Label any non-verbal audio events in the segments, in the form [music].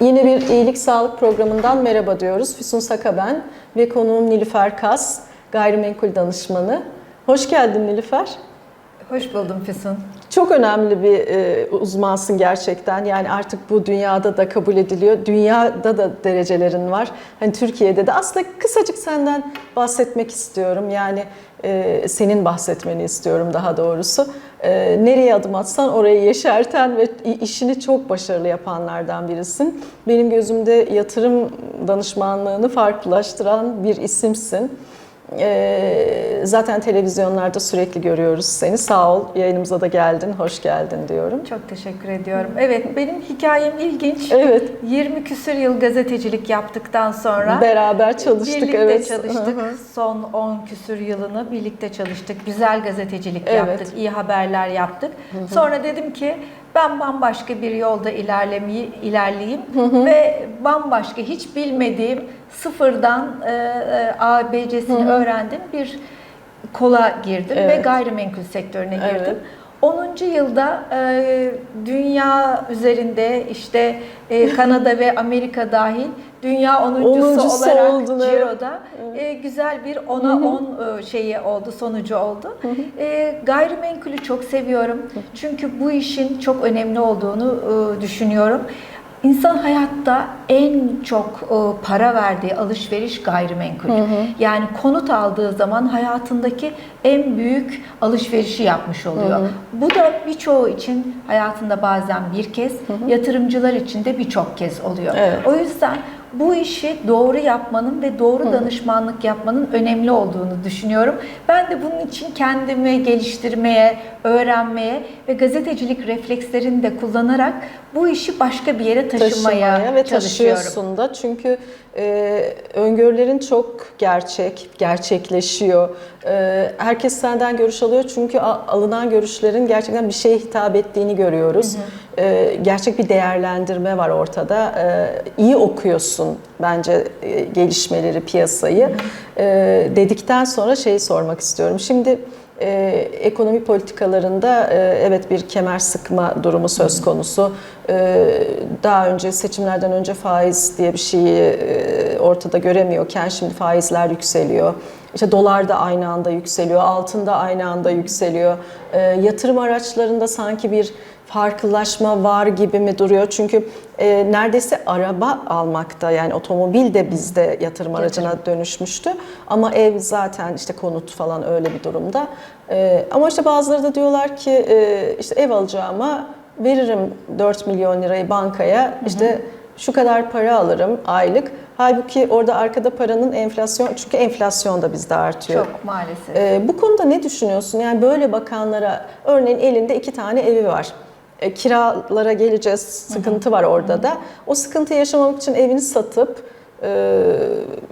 Yine bir iyilik sağlık programından merhaba diyoruz. Füsun Saka ben ve konuğum Nilüfer Kas, gayrimenkul danışmanı. Hoş geldin Nilüfer. Hoş buldum Füsun. Çok önemli bir e, uzmansın gerçekten. Yani artık bu dünyada da kabul ediliyor. Dünyada da derecelerin var. Hani Türkiye'de de aslında kısacık senden bahsetmek istiyorum. Yani e, senin bahsetmeni istiyorum daha doğrusu. E, nereye adım atsan orayı yeşerten ve işini çok başarılı yapanlardan birisin. Benim gözümde yatırım danışmanlığını farklılaştıran bir isimsin. Ee, zaten televizyonlarda sürekli görüyoruz seni. Sağ ol, yayınımıza da geldin, hoş geldin diyorum. Çok teşekkür ediyorum. Evet, benim hikayem ilginç. Evet, 20 küsür yıl gazetecilik yaptıktan sonra beraber çalıştık. birlikte evet. çalıştık. Hı hı. Son 10 küsür yılını birlikte çalıştık. Güzel gazetecilik Evet. yaptık, iyi haberler yaptık. Sonra dedim ki ben bambaşka bir yolda ilerlemeyi ilerleyeyim ve bambaşka hiç bilmediğim sıfırdan e, e, A, B, C'sini öğrendim bir kola girdim ve Evet. gayrimenkul sektörüne girdim. Evet. 10. yılda e, dünya üzerinde işte e, Kanada ve Amerika dahil dünya 10. Onuncusu olarak evet. Ciro'da e, güzel bir 10'a 10 e, şeyi oldu, sonucu oldu. E, gayrimenkulü çok seviyorum. Çünkü bu işin çok önemli olduğunu e, düşünüyorum. İnsan hayatta en çok e, para verdiği alışveriş gayrimenkul. Yani konut aldığı zaman hayatındaki en büyük alışverişi yapmış oluyor. Bu da birçoğu için hayatında bazen bir kez, yatırımcılar için de birçok kez oluyor. Evet. O yüzden bu işi doğru yapmanın ve doğru danışmanlık yapmanın önemli olduğunu düşünüyorum. Ben de bunun için kendimi geliştirmeye, öğrenmeye ve gazetecilik reflekslerini de kullanarak bu işi başka bir yere taşımaya, taşımaya ve çalışıyorum. taşıyorsun da çünkü e, öngörülerin çok gerçek, gerçekleşiyor. E, herkes senden görüş alıyor çünkü alınan görüşlerin gerçekten bir şeye hitap ettiğini görüyoruz. E, gerçek bir değerlendirme var ortada. E, iyi okuyorsun bence e, gelişmeleri, piyasayı. E, dedikten sonra şeyi sormak istiyorum. Şimdi e, ekonomi politikalarında e, evet bir kemer sıkma durumu söz konusu. E, daha önce seçimlerden önce faiz diye bir şeyi e, ortada göremiyorken şimdi faizler yükseliyor. İşte dolar da aynı anda yükseliyor, altın da aynı anda yükseliyor. E, yatırım araçlarında sanki bir farklılaşma var gibi mi duruyor? Çünkü e, neredeyse araba almakta yani otomobil de bizde yatırım aracına dönüşmüştü. Ama ev zaten işte konut falan öyle bir durumda. E, ama işte bazıları da diyorlar ki e, işte ev alacağıma veririm 4 milyon lirayı bankaya işte şu kadar para alırım aylık. Halbuki orada arkada paranın enflasyon çünkü enflasyon da bizde artıyor. Çok maalesef. Ee, bu konuda ne düşünüyorsun? Yani böyle bakanlara, örneğin elinde iki tane evi var. E, kiralara geleceğiz, sıkıntı var orada da. O sıkıntıyı yaşamamak için evini satıp e,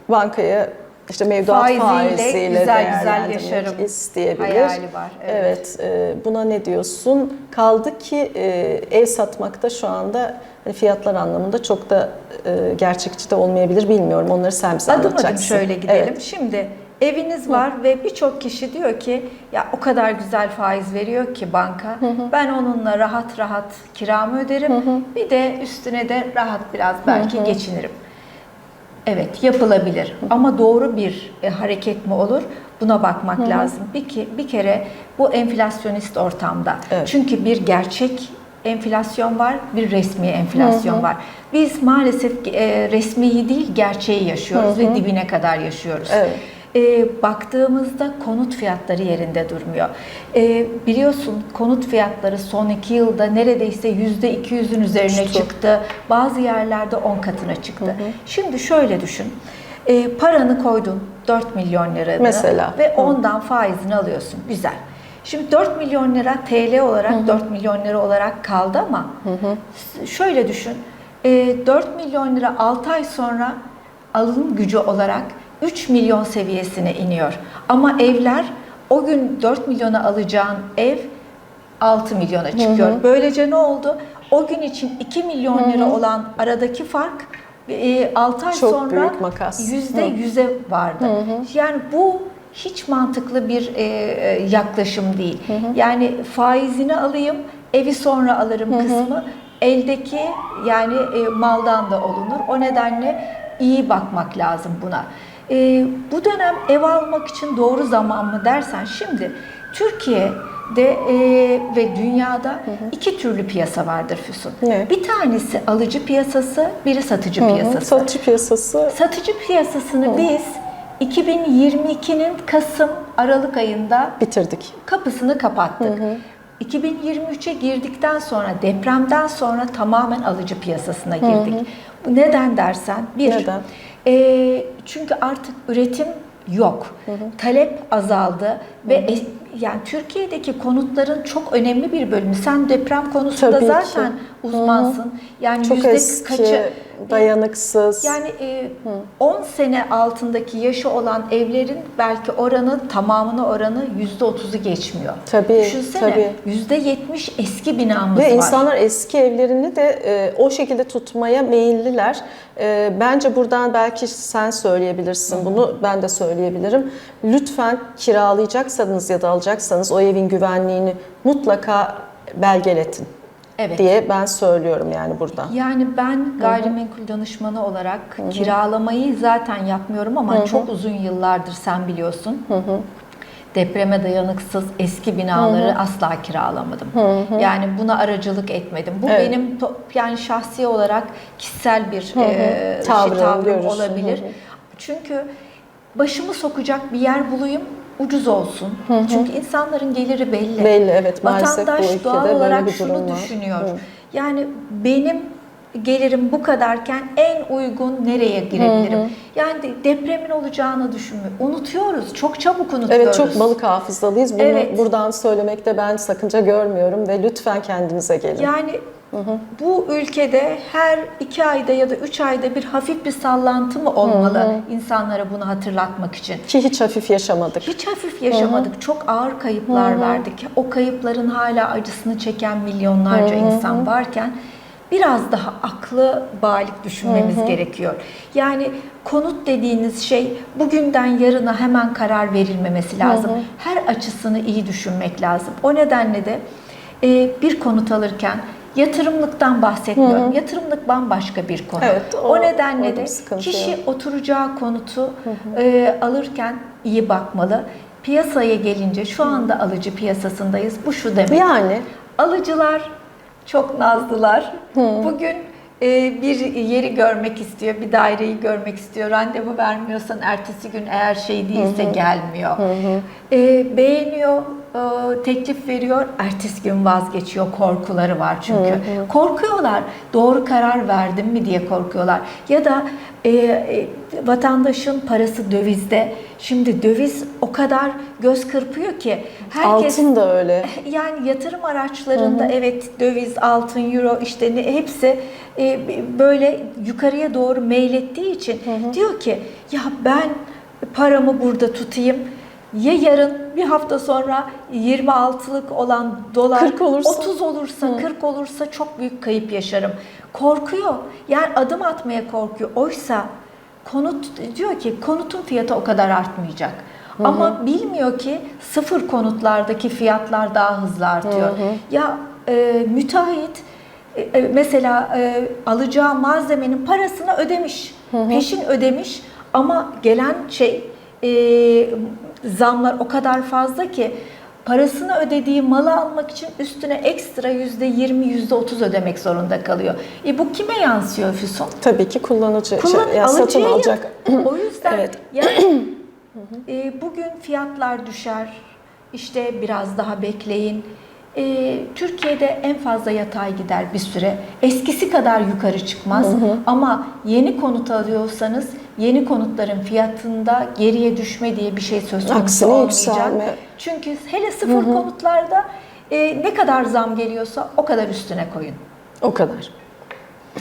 bankaya işte mevduat Faiziyle faiziyle, güzel güzel yaşarım isteyebilir. hayali var, evet. Evet, e, buna ne diyorsun? Kaldı ki e, ev satmakta şu anda hani fiyatlar anlamında çok da e, gerçekçi de olmayabilir bilmiyorum. Onları sen bize Adım adım anlatacaksın. şöyle gidelim. Evet. Şimdi eviniz var ve birçok kişi diyor ki ya o kadar güzel faiz veriyor ki banka. Ben onunla rahat rahat kiramı öderim. Bir de üstüne de rahat biraz belki geçinirim. Evet yapılabilir ama doğru bir e, hareket mi olur? Buna bakmak lazım. Bir, ki, bir kere bu enflasyonist ortamda. Evet. Çünkü bir gerçek enflasyon var, bir resmi enflasyon var. Biz maalesef e, resmiyi değil gerçeği yaşıyoruz ve dibine kadar yaşıyoruz. Evet. E, baktığımızda konut fiyatları yerinde durmuyor. E, biliyorsun konut fiyatları son iki yılda neredeyse yüzde 200'ün üzerine Uçtu. çıktı. Bazı yerlerde 10 katına çıktı. Şimdi şöyle düşün. E, paranı koydun 4 milyon liranı Mesela. ve ondan faizini alıyorsun. Güzel. Şimdi 4 milyon lira TL olarak 4 milyon lira olarak kaldı ama şöyle düşün. E, 4 milyon lira 6 ay sonra alım gücü olarak 3 milyon seviyesine iniyor. Ama evler o gün 4 milyona alacağın ev 6 milyona çıkıyor. Böylece ne oldu? O gün için 2 milyon lira olan aradaki fark 6 ay Çok sonra büyük makas. yüzde yüze vardı. Yani bu hiç mantıklı bir e, e, yaklaşım değil. Yani faizini alayım, evi sonra alırım kısmı eldeki yani e, maldan da olunur. O nedenle iyi bakmak lazım buna. E, bu dönem ev almak için doğru zaman mı dersen şimdi Türkiye'de e, ve dünyada iki türlü piyasa vardır Füsun. Ne? Bir tanesi alıcı piyasası, biri satıcı piyasası. Satıcı piyasası Satıcı piyasasını biz 2022'nin Kasım Aralık ayında bitirdik. kapısını kapattık. 2023'e girdikten sonra depremden sonra tamamen alıcı piyasasına girdik. Bu Neden dersen bir Neden? E, çünkü artık üretim yok. Talep azaldı ve es- yani Türkiye'deki konutların çok önemli bir bölümü. Sen deprem konusunda Tabii ki. zaten uzmansın. Yani Çok yüzde eski, kaçı dayanıksız. yani e, 10 sene altındaki yaşı olan evlerin belki oranı tamamını oranı %30'u geçmiyor. Tabii, Düşünsene tabii. %70 eski binamız Ve var. insanlar eski evlerini de e, o şekilde tutmaya meyilliler. E, bence buradan belki sen söyleyebilirsin bunu, ben de söyleyebilirim. Lütfen kiralayacaksanız ya da alacaksanız o evin güvenliğini mutlaka belgeletin Evet. diye ben söylüyorum yani burada. Yani ben gayrimenkul danışmanı olarak kiralamayı zaten yapmıyorum ama çok uzun yıllardır sen biliyorsun. Depreme dayanıksız eski binaları asla kiralamadım. Yani buna aracılık etmedim. Bu Evet. benim yani şahsi olarak kişisel bir e, şey, Tavrın, tavrım olabilir. Hı hı. Çünkü başımı sokacak bir yer bulayım, ucuz olsun. Çünkü insanların geliri belli. Belli evet maalesef bu Vatandaş ülkede doğal böyle olarak bir şunu durum var. düşünüyor. Hı. Yani benim gelirim bu kadarken en uygun nereye girebilirim? Yani de- depremin olacağını düşünmüyor. Unutuyoruz. Çok çabuk unutuyoruz. Evet çok balık hafızalıyız. Bunu Evet. buradan söylemekte ben sakınca görmüyorum ve lütfen kendinize gelin. Yani bu ülkede her iki ayda ya da üç ayda bir hafif bir sallantı mı olmalı insanlara bunu hatırlatmak için? Ki hiç hafif yaşamadık. Hiç hafif yaşamadık. Çok ağır kayıplar verdik. O kayıpların hala acısını çeken milyonlarca insan varken biraz daha aklı balik düşünmemiz gerekiyor. Yani konut dediğiniz şey bugünden yarına hemen karar verilmemesi lazım. Her açısını iyi düşünmek lazım. O nedenle de e, bir konut alırken yatırımlıktan bahsetmiyorum. Yatırımlık bambaşka bir konu. Evet, o- o nedenle de kişi yok. oturacağı konutu e, alırken iyi bakmalı. Piyasaya gelince şu anda alıcı piyasasındayız. Bu şu demek. Yani Alıcılar çok nazlılar. Bugün e, bir yeri görmek istiyor, bir daireyi görmek istiyor. Randevu vermiyorsan ertesi gün eğer şey değilse gelmiyor. E, beğeniyor, e, teklif veriyor, ertesi gün vazgeçiyor. Korkuları var çünkü. Korkuyorlar. Doğru karar verdim mi diye korkuyorlar. Ya da e, e, vatandaşın parası dövizde. Şimdi döviz o kadar göz kırpıyor ki herkes altın da öyle. [laughs] yani yatırım araçlarında evet döviz, altın, euro işte ne, hepsi e, böyle yukarıya doğru meylettiği için diyor ki ya ben paramı burada tutayım. Ya yarın bir hafta sonra 26'lık olan dolar 40 olursa? 30 olursa 40 olursa çok büyük kayıp yaşarım. Korkuyor. Yani adım atmaya korkuyor. Oysa konut diyor ki konutun fiyatı o kadar artmayacak. Ama bilmiyor ki sıfır konutlardaki fiyatlar daha hızlı artıyor. Ya e, müteahhit e, e, mesela e, alacağı malzemenin parasını ödemiş. Peşin ödemiş ama gelen şey e, zamlar o kadar fazla ki parasını ödediği malı almak için üstüne ekstra yüzde yirmi, yüzde otuz ödemek zorunda kalıyor. E bu kime yansıyor Füsun? Tabii ki kullanıcı, Kullan, şey, ya satın alacak. o yüzden [clears throat] Evet. yani [clears throat] e, bugün fiyatlar düşer. İşte biraz daha bekleyin. E, Türkiye'de en fazla yatay gider bir süre. Eskisi kadar yukarı çıkmaz. Ama yeni konut alıyorsanız yeni konutların fiyatında geriye düşme diye bir şey söz konusu Aksine olmayacak. yükselme. Çünkü hele sıfır konutlarda e, ne kadar zam geliyorsa o kadar üstüne koyun. O kadar.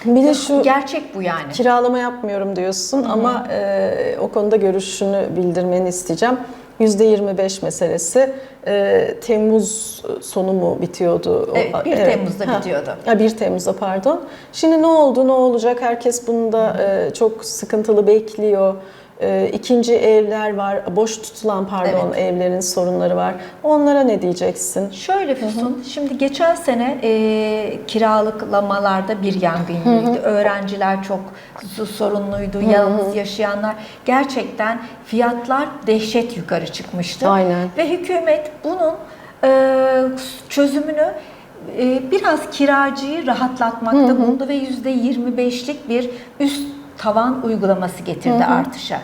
Bir de şu Gerçek bu yani. kiralama yapmıyorum diyorsun ama e, o konuda görüşünü bildirmeni isteyeceğim. %25 meselesi e, Temmuz sonu mu bitiyordu? Evet, 1 Temmuz'da Ha. bitiyordu. Ha, 1 Temmuz'da pardon. Şimdi ne oldu, ne olacak? Herkes bunu da e, çok sıkıntılı bekliyor. E, ikinci evler var, boş tutulan pardon Evet. evlerin sorunları var. Onlara ne diyeceksin? Şöyle Füsun, şimdi geçen sene e, kiralıklamalarda bir yangın. Öğrenciler çok sorunluydu, yalnız yaşayanlar. Gerçekten fiyatlar dehşet yukarı çıkmıştı. Aynen. Ve hükümet bunun e, çözümünü e, biraz kiracıyı rahatlatmakta bulundu ve %25'lik bir üst tavan uygulaması getirdi artışa.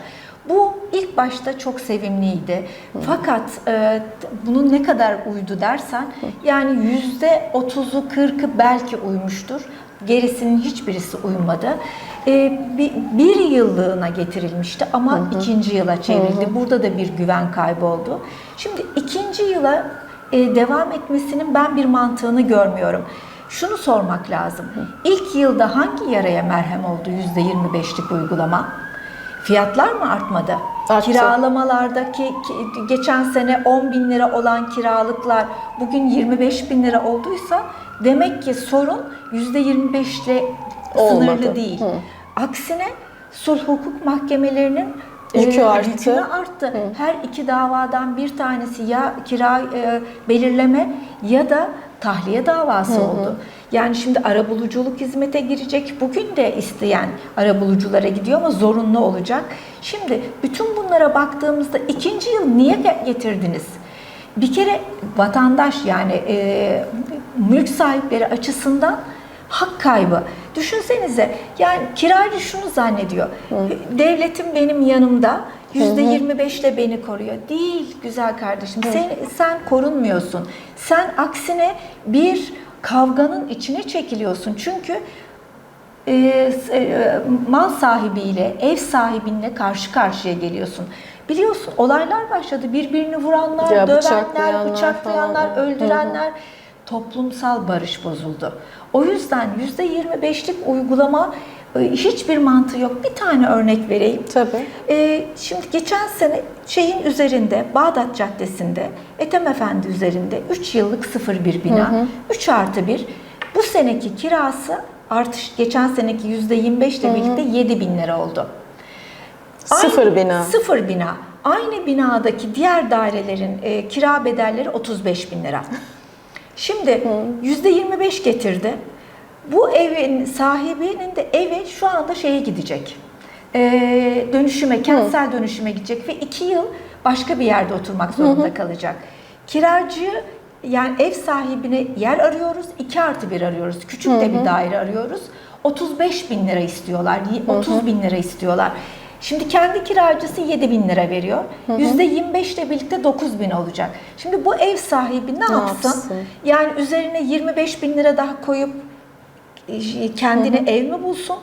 Bu ilk başta çok sevimliydi. Fakat e, bunun ne kadar uydu dersen yani yüzde otuzu kırkı belki uymuştur. Gerisinin hiçbirisi uymadı. E, bir, bir yıllığına getirilmişti ama ikinci yıla çevrildi. Burada da bir güven kaybı oldu. Şimdi ikinci yıla e, devam etmesinin ben bir mantığını görmüyorum. Şunu sormak lazım. İlk yılda hangi yaraya merhem oldu %25'lik uygulama? Fiyatlar mı artmadı? Arttı. Kiralamalardaki ki- geçen sene 10 bin lira olan kiralıklar bugün 25 bin lira olduysa demek ki sorun %25 ile Olmadı. sınırlı değil. Aksine sulh hukuk mahkemelerinin Yükü e, arttı. yükünü arttı. Her iki davadan bir tanesi ya kira e, belirleme ya da tahliye davası oldu. Yani şimdi arabuluculuk hizmete girecek. Bugün de isteyen arabuluculara gidiyor ama zorunlu olacak. Şimdi bütün bunlara baktığımızda ikinci yıl niye ge- getirdiniz? Bir kere vatandaş yani e, mülk sahipleri açısından hak kaybı. Düşünsenize yani kiracı şunu zannediyor. Devletim benim yanımda %25 ile beni koruyor. Değil güzel kardeşim. Sen, sen korunmuyorsun. Sen aksine bir kavganın içine çekiliyorsun. Çünkü e, e, mal sahibiyle, ev sahibinle karşı karşıya geliyorsun. Biliyorsun olaylar başladı. Birbirini vuranlar, Ya dövenler, bıçaklayanlar bıçaklayanlar, falan. öldürenler. Toplumsal barış bozuldu. O yüzden %25'lik uygulama hiçbir mantığı yok. Bir tane örnek vereyim. Tabii. Ee, şimdi geçen sene şeyin üzerinde Bağdat Caddesi'nde Ethem Efendi üzerinde 3 yıllık 01 bina 3 artı 1 bu seneki kirası artış geçen seneki %25 ile birlikte 7 bin lira oldu. Sıfır bina. Sıfır bina. Aynı binadaki diğer dairelerin e, kira bedelleri 35 bin lira. Şimdi yüzde 25 getirdi. Bu evin sahibinin de evi şu anda şeye gidecek. E, dönüşüme, kentsel dönüşüme gidecek ve iki yıl başka bir yerde oturmak zorunda kalacak. Kiracı yani ev sahibine yer arıyoruz, 2 artı 1 arıyoruz. Küçük de bir daire arıyoruz. 35 bin lira istiyorlar, 30 bin lira istiyorlar. Şimdi kendi kiracısı 7 bin lira veriyor. Yüzde 25 ile birlikte 9 bin olacak. Şimdi bu ev sahibi ne, yapsın? yapsın? Yani üzerine 25 bin lira daha koyup kendine ev mi bulsun?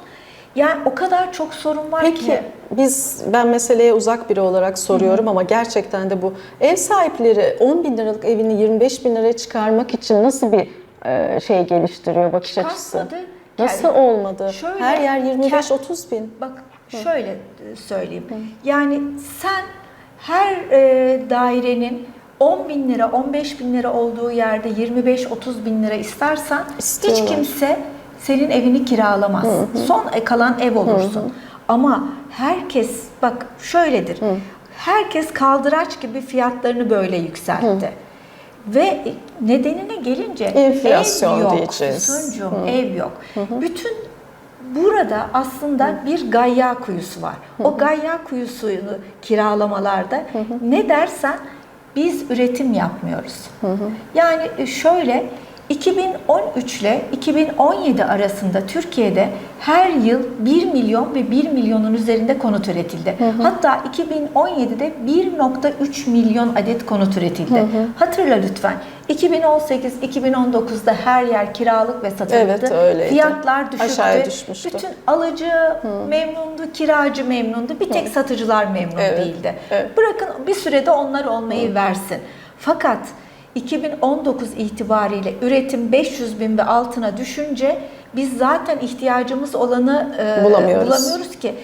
Yani o kadar çok sorun var Peki ki. biz ben meseleye uzak biri olarak soruyorum ama gerçekten de bu ev sahipleri 10 bin liralık evini 25 bin liraya çıkarmak için nasıl bir e, şey geliştiriyor bakış açısı? Çıkartmadı. Nasıl Yani olmadı? şöyle, Her yer ke- 25-30 bin. Bak şöyle e, söyleyeyim. Yani sen her e, dairenin 10 bin lira, 15 bin lira olduğu yerde 25-30 bin lira istersen İstiyorlar. hiç kimse senin evini kiralamaz. Son e, kalan ev olursun. Ama herkes bak şöyledir. Herkes kaldıraç gibi fiyatlarını böyle yükseltti. Ve nedenine gelince Enflasyon ev yok, diyeceğiz. Füsuncuğum, ev yok. Bütün Burada aslında bir gayya kuyusu var. O gayya kuyusunu kiralamalarda ne dersen biz üretim yapmıyoruz. Yani şöyle 2013 ile 2017 arasında Türkiye'de her yıl 1 milyon ve 1 milyonun üzerinde konut üretildi. Hatta 2017'de 1.3 milyon adet konut üretildi. Hatırla lütfen. 2018-2019'da her yer kiralık ve satılıktı. Evet, öyleydi. Fiyatlar düşüktü. Aşağıya düşmüştü. Bütün alıcı memnundu, kiracı memnundu. Bir tek satıcılar memnun Evet, değildi. evet. Bırakın bir sürede onlar olmayı versin. Fakat 2019 itibariyle üretim 500 bin ve altına düşünce biz zaten ihtiyacımız olanı e, Bulamıyoruz. bulamıyoruz ki.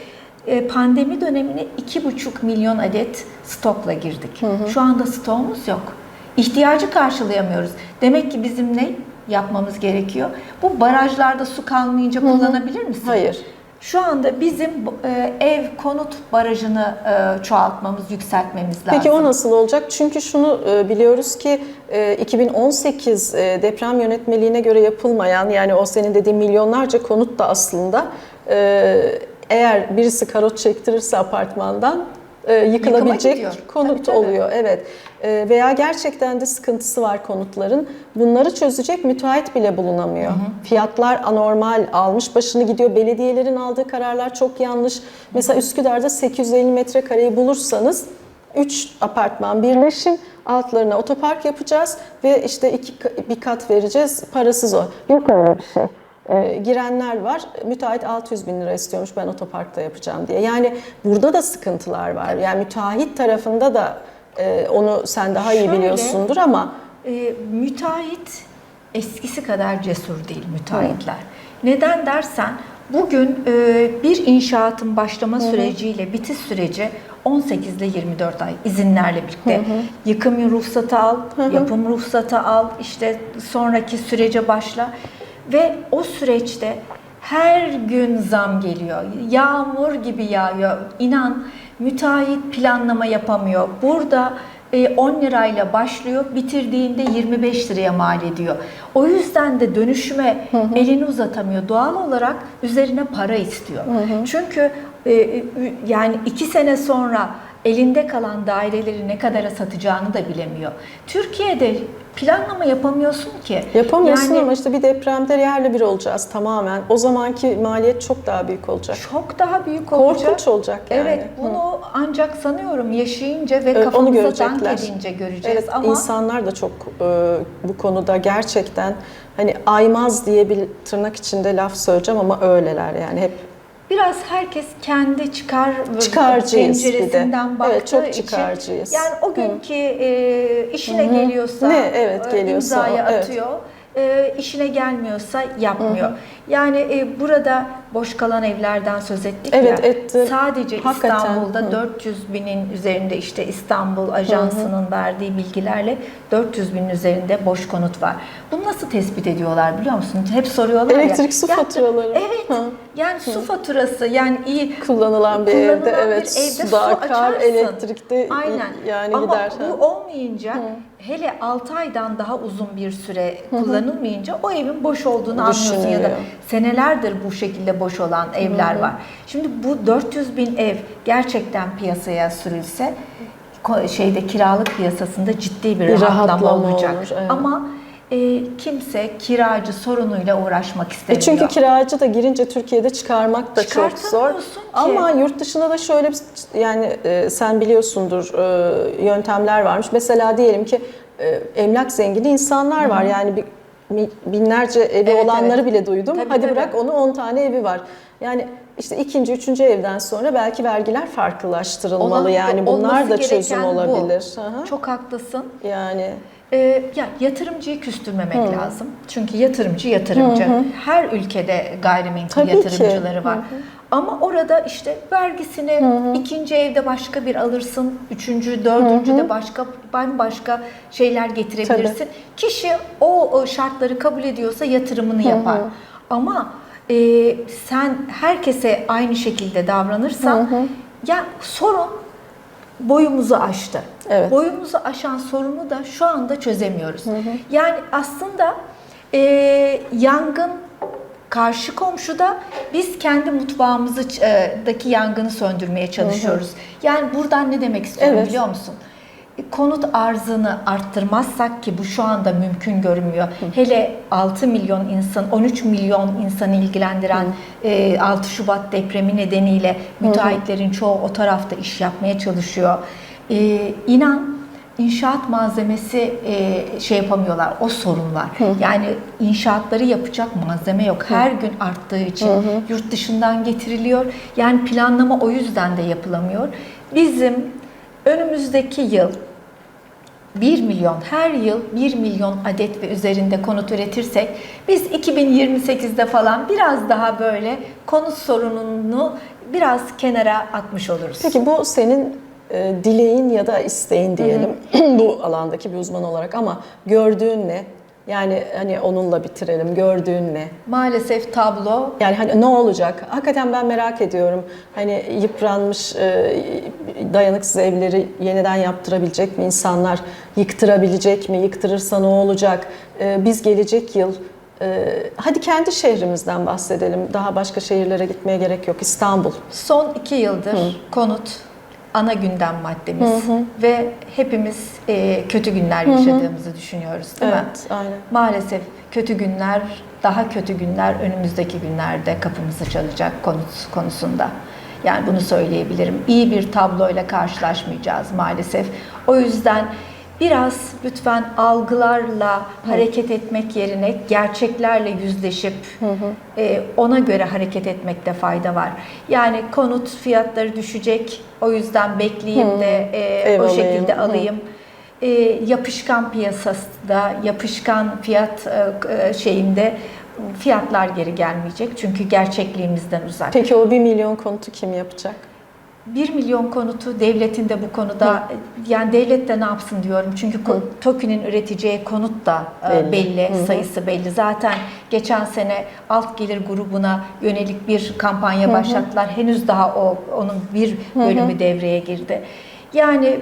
E, pandemi dönemine 2,5 milyon adet stokla girdik. Şu anda stoğumuz yok. İhtiyacı karşılayamıyoruz. Demek ki bizim ne yapmamız gerekiyor? Bu barajlarda su kalmayınca kullanabilir misin? Hayır. Şu anda bizim e, ev konut barajını e, çoğaltmamız, yükseltmemiz lazım. Peki o nasıl olacak? Çünkü şunu e, biliyoruz ki e, 2018 e, deprem yönetmeliğine göre yapılmayan yani o senin dediğin milyonlarca konut da aslında e, eğer birisi karot çektirirse apartmandan e, yıkılabilecek konut Tabii, tabii. oluyor. Evet. E, veya gerçekten de sıkıntısı var konutların. Bunları çözecek müteahhit bile bulunamıyor. Fiyatlar anormal almış başını gidiyor. Belediyelerin aldığı kararlar çok yanlış. Mesela Üsküdar'da 850 metrekareyi bulursanız 3 apartman birleşin, altlarına otopark yapacağız ve işte iki bir kat vereceğiz. Parasız o. Yok öyle bir şey. Ee, girenler var. Müteahhit 600 bin lira istiyormuş ben otoparkta yapacağım diye. Yani burada da sıkıntılar var. Yani müteahhit tarafında da e, onu sen daha iyi Şöyle, biliyorsundur ama E, müteahhit eskisi kadar cesur değil müteahhitler. Neden dersen bugün e, bir inşaatın başlama süreciyle bitiş süreci 18 ile 24 ay izinlerle birlikte. Yıkım ruhsatı al, yapım ruhsatı al, işte sonraki sürece başla ve o süreçte her gün zam geliyor. Yağmur gibi yağıyor. İnan müteahhit planlama yapamıyor. Burada e, 10 lirayla başlıyor, bitirdiğinde 25 liraya mal ediyor. O yüzden de dönüşüme elini uzatamıyor. Doğal olarak üzerine para istiyor. Çünkü e, e, yani iki sene sonra elinde kalan daireleri ne kadara satacağını da bilemiyor. Türkiye'de planlama yapamıyorsun ki. yapamıyorsun Yani ama işte bir depremde yerle bir olacağız tamamen. O zamanki maliyet çok daha büyük olacak. çok daha büyük olacak. Korkunç olacak yani. Evet, bunu ancak sanıyorum yaşayınca ve Evet, kafamıza dank edince göreceğiz. Evet, Ama insanlar da çok e, bu konuda gerçekten hani aymaz diye bir tırnak içinde laf söyleyeceğim ama öyleler yani hep biraz herkes kendi çıkar Çıkarcıyız penceresinden baktığı Evet, çok için çıkarcıyız. yani o günkü e, işine geliyorsa Ne, evet, e, geliyorsa imzayı o, evet. atıyor. E, işine gelmiyorsa yapmıyor. Yani e, burada boş kalan evlerden söz ettik Evet, ya. ettim. Sadece Hakikaten, İstanbul'da hı. 400 binin üzerinde işte İstanbul Ajansı'nın verdiği bilgilerle 400 binin üzerinde boş konut var. Bunu nasıl tespit ediyorlar biliyor musun? Hep soruyorlar ya. Elektrik, su Ya, faturaları. Evet. Hı. Yani su faturası yani iyi kullanılan bir Kullanılan evde bir evet evde su akar, elektrikte Aynen. yani Ama gider. bu olmayınca hele 6 aydan daha uzun bir süre kullanılmayınca o evin boş olduğunu anlıyorsun ya da. Senelerdir bu şekilde boş olan evler var. Şimdi bu 400 bin ev gerçekten piyasaya sürülse şeyde kiralık piyasasında ciddi bir, Bir rahatlama, rahatlama olacak. olur, evet. Ama e, kimse kiracı sorunuyla uğraşmak E istemiyor. çünkü kiracı da girince Türkiye'de çıkarmak da çok zor. Ki. Ama yurt dışında da şöyle bir yani e, sen biliyorsundur e, yöntemler varmış. Mesela diyelim ki e, emlak zengini insanlar var. Yani bir, binlerce evi Evet, olanları evet. bile duydum. Tabii, Hadi tabii. bırak onu 10 tane evi var. Yani işte ikinci, üçüncü evden sonra belki vergiler farklılaştırılmalı. Olan- yani bunlar da çözüm bu. olabilir. Hı hı. Çok haklısın. Yani Ee, ya yatırımcıyı küstürmemek lazım. Çünkü yatırımcı yatırımcı. Her ülkede gayrimenkul Tabii ki. yatırımcıları var. Ama orada işte vergisini ikinci evde başka bir alırsın, üçüncü, dördüncü de başka bambaşka şeyler getirebilirsin. Kişi o, şartları kabul ediyorsa yatırımını yapar. Ama e, sen herkese aynı şekilde davranırsan ya sorun boyumuzu aştı. Evet. Boyumuzu aşan sorunu da şu anda çözemiyoruz. Yani aslında e, yangın karşı komşuda biz kendi mutfağımızdaki yangını söndürmeye çalışıyoruz. Yani buradan ne demek istiyorum Evet. biliyor musun? E, Konut arzını arttırmazsak ki bu şu anda mümkün görünmüyor. Hele 6 milyon insan, 13 milyon insanı ilgilendiren e, 6 Şubat depremi nedeniyle müteahhitlerin çoğu o tarafta iş yapmaya çalışıyor. E, inan inşaat malzemesi e, şey yapamıyorlar. O sorun var. Yani inşaatları yapacak malzeme yok. Her gün arttığı için yurt dışından getiriliyor. Yani planlama o yüzden de yapılamıyor. Bizim önümüzdeki yıl 1 milyon her yıl 1 milyon adet ve üzerinde konut üretirsek biz 2028'de falan biraz daha böyle konut sorununu biraz kenara atmış oluruz. Peki bu senin e, dileğin ya da isteğin diyelim [clears throat] bu alandaki bir uzman olarak ama gördüğün ne? Yani hani onunla bitirelim. Gördüğün ne? Maalesef tablo Yani hani ne olacak? Hakikaten ben merak ediyorum. Hani yıpranmış, e, dayanıksız evleri yeniden yaptırabilecek mi insanlar? Yıktırabilecek mi? Yıktırırsa ne olacak? E, Biz gelecek yıl e, hadi kendi şehrimizden bahsedelim. Daha başka şehirlere gitmeye gerek yok. İstanbul. son iki yıldır konut ana gündem maddemiz ve hepimiz e, kötü günler yaşadığımızı düşünüyoruz değil mi? Evet, aynen. Maalesef kötü günler, daha kötü günler önümüzdeki günlerde kapımızı çalacak konut konusunda. Yani bunu söyleyebilirim. İyi bir tabloyla karşılaşmayacağız maalesef. O yüzden biraz lütfen algılarla hareket etmek yerine gerçeklerle yüzleşip e, ona göre hareket etmekte fayda var. Yani konut fiyatları düşecek. O yüzden bekleyeyim de e, Ev o alayım. şekilde Hı. alayım. E, yapışkan piyasasında, yapışkan fiyat e, e, şeyinde fiyatlar geri gelmeyecek. Çünkü gerçekliğimizden uzak. Peki o bir milyon konutu kim yapacak? 1 milyon konutu devletin de bu konuda yani devlet de ne yapsın diyorum. Çünkü ko- TOKİ'nin üreteceği konut da e, Belli. belli, sayısı belli. Zaten geçen sene alt gelir grubuna yönelik bir kampanya başlattılar. Henüz daha o onun bir bölümü devreye girdi. Yani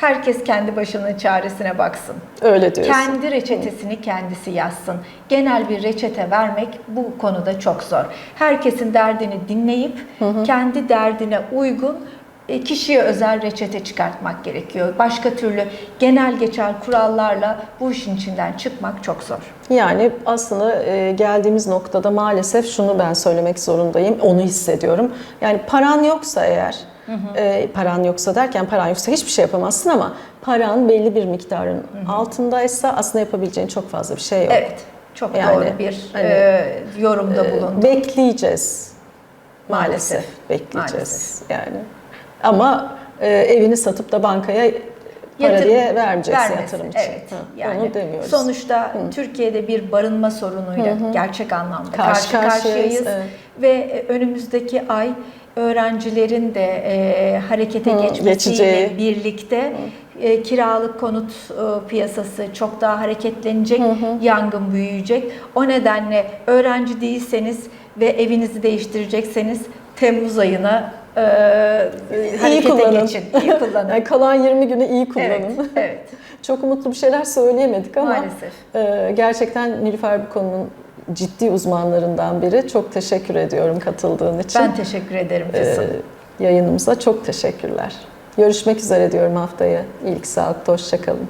herkes kendi başının çaresine baksın. Öyle diyorsun. Kendi reçetesini kendisi yazsın. Genel bir reçete vermek bu konuda çok zor. Herkesin derdini dinleyip kendi derdine uygun e, kişiye özel reçete çıkartmak gerekiyor. Başka türlü genel geçer kurallarla bu işin içinden çıkmak çok zor. Yani aslında e, geldiğimiz noktada maalesef şunu ben söylemek zorundayım, onu hissediyorum. Yani paran yoksa eğer, e, paran yoksa derken paran yoksa hiçbir şey yapamazsın ama paran belli bir miktarın altındaysa aslında yapabileceğin çok fazla bir şey yok. Evet, çok Yani, doğru bir hani, e, yorumda bulundum. Bekleyeceğiz. Maalesef, Maalesef. bekleyeceğiz yani. Ama e, evini satıp da bankaya para Yatırım- diye vermeyeceksin vermesi, yatırım için. Evet. Ha, yani onu demiyoruz. Sonuçta Türkiye'de bir barınma sorunuyla gerçek anlamda Karşı karşı, karşıyayız, karşıyayız evet. ve e, önümüzdeki ay öğrencilerin de e, harekete Hı, geçmesiyle geçeceği. birlikte e, kiralık konut e, piyasası çok daha hareketlenecek, yangın büyüyecek. O nedenle öğrenci değilseniz ve evinizi değiştirecekseniz Temmuz ayına e, harekete kullanın. geçin. İyi [laughs] kullanın. Yani kalan 20 günü iyi kullanın. evet, evet. Çok umutlu bir şeyler söyleyemedik ama Maalesef. e, gerçekten Nilüfer bu konunun ciddi uzmanlarından biri. Çok teşekkür ediyorum katıldığın için. Ben teşekkür ederim Füsun. E, yayınımıza çok teşekkürler. Görüşmek üzere diyorum haftaya. İyilik sağlıkta, hoşçakalın.